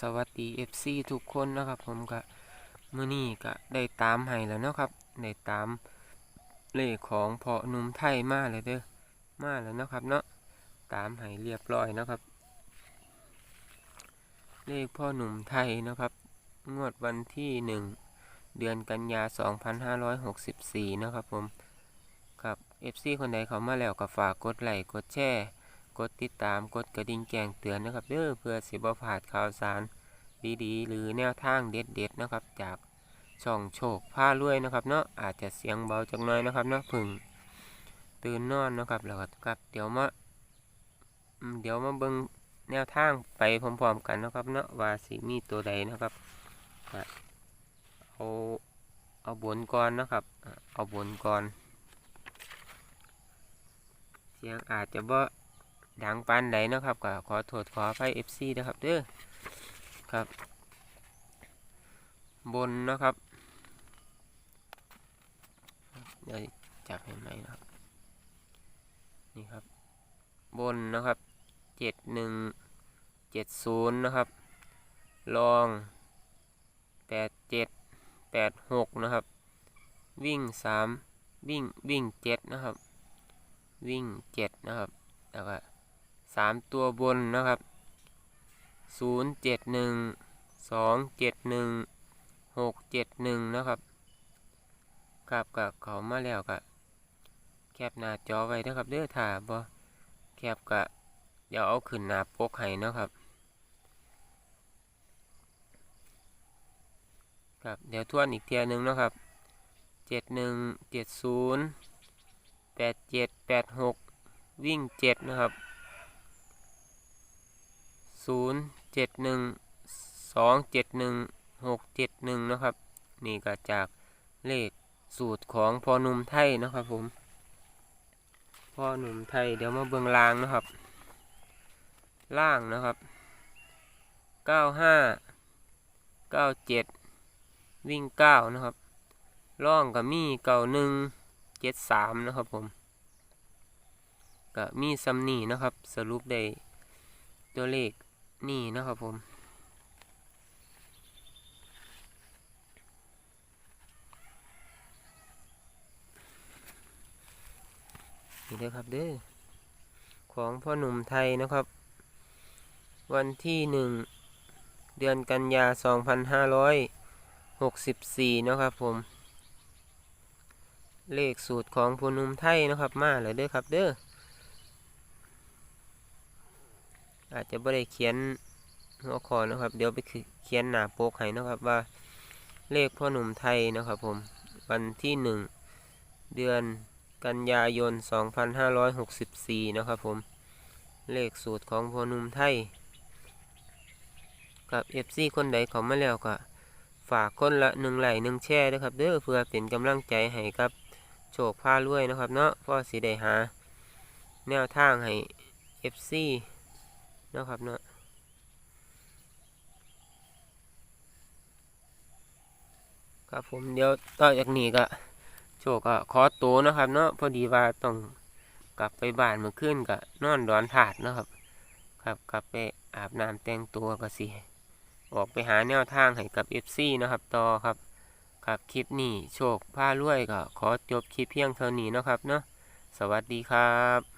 สวัสดี FC ทุกคนนะครับผมก็มื้อนี้ก็ได้ตามให้แล้วเนาะครับได้ตามเลขของพ่อหนุ่มไทยมาเลยเด้อมาแล้วเนาะครับเนาะตามให้เรียบร้อยนะครับ เลขพ่อหนุ่มไทยนะครับ งวดวันที่หนึ่งเดือนกันยา 2564นาะครับผมครับ FC คนใดเขามาแล้วก็ฝากกดไลค์กดแชร์ กดติดตามกดกระดิ่งแจ้งเตือนนะครับเด้อเพื่อสิบ่พลาดข่าวสารดีๆ หรือแนวทางเด็ดๆนะครับ จากช่องโชคผ้ารวยนะครับเนาะอาจจะเสียงเบาจักหน่อยนะครับเนาะเพึ่งตื่นนอนนะครับแล้วก็ครับเดี๋ยวมาอืมเดี๋ยวมาเบิ่งแนวทางไปพร้อมๆกันนะครับเนาะว่าสิมีตัวใดนะครับเอาเอาบนก่อนนะครับ เอาบนก่อน เสียงอาจจะบ่ ดังปานใดเนาะครับก็ขอโทษขออภัย FC นะครับเด้อครับ บนนะครับเดี๋ยวจับให้ไหมนะครับนี่ครับ บนนะครับเจ็ดหนึ่งเจ็ดศูนย์นะครับลองแปดเจ็ดแปดหกนะครับ วิ่งสามวิ่งวิ่งเจ็ดนะครับ วิ่งเจ็ดนะครับแล้วก็ สามตัวบนนะครับศูนย์เจ็ดหนึ่งสองเจ็ดหนึ่งหกเจ็ดหนึ่งนะครับกับกับเขามาแล้วกับแคปหน้าจอไว้นะครับเด้อถ่าบ่แคปกะเดี๋ยวเอาขึ้นหน้าปกให้นะครับครับเดี๋ยวทวนอีกเทียหนึ่งนะครับเจ็ดหนึ่งเจ็ดศูนย์แปดเจ็ดแปดหกวิ่งเจ็ดนะครับ ศูนย์เจ็ดหนึ่งสองเจ็ดหนึ่งหกเจ็ดหนึ่งนะครับ นี่ก็จากเลขสูตรของพอหนุ่มไทยนะครับผมพอหนุ่มไทยเดี๋ยวมาเบิ่งล่างนะครับ ล่างนะครับเก้าห้าเก้าเจ็ดวิ่งเก้านะครับล่องกับมีเก้าหนึ่งเจ็ดสามนะครับผมก็มีซัมนี่นะครับ สรุปได้ตัวเลข นี่นะครับผม นี่เด้อครับเด้อของพ่อหนุ่มไทยนะครับ วันที่หนึ่งเดือนกันยา 2564 นะครับผม เลขสูตรของพ่อหนุ่มไทยนะครับมาเลยเด้อครับเด้อ อาจจะไม่ได้เขียนหัวข้อนะครับ เดี๋ยวไปเขียนหน้าโปกให้นะครับว่าเลขพ่อหนุ่มไทยนะครับผมวันที่หนึ่งเดือนกันยายน 2564 นะครับผม เลขสูตรของพ่อหนุ่มไทย กับ FC คนใดเขามาแล้วก็ ฝากคนละหนึ่งไหลหนึ่งแช่ด้วยครับเด้อเพื่อเป็นกำลังใจให้กับโชคพารวยนะครับเนาะพ่อสีได้หา แนวทางให้ FC นะครับเนาะครับผมเดี๋ยวต่อจากนี้ก็โชคก็ขอตัวนะครับเนาะพอดีว่าต้องกลับไปบ้านเมื่อคืนก็นอนดอนถาดนะครับ ครับกลับไปอาบน้ำแต่งตัวก็สิออกไปหาแนวทางให้กับ FC นะครับต่อครับครับคลิปนี้โชคผ้ารวยก็ขอจบคลิปเพียงเท่านี้นะครับเนาะสวัสดีครับ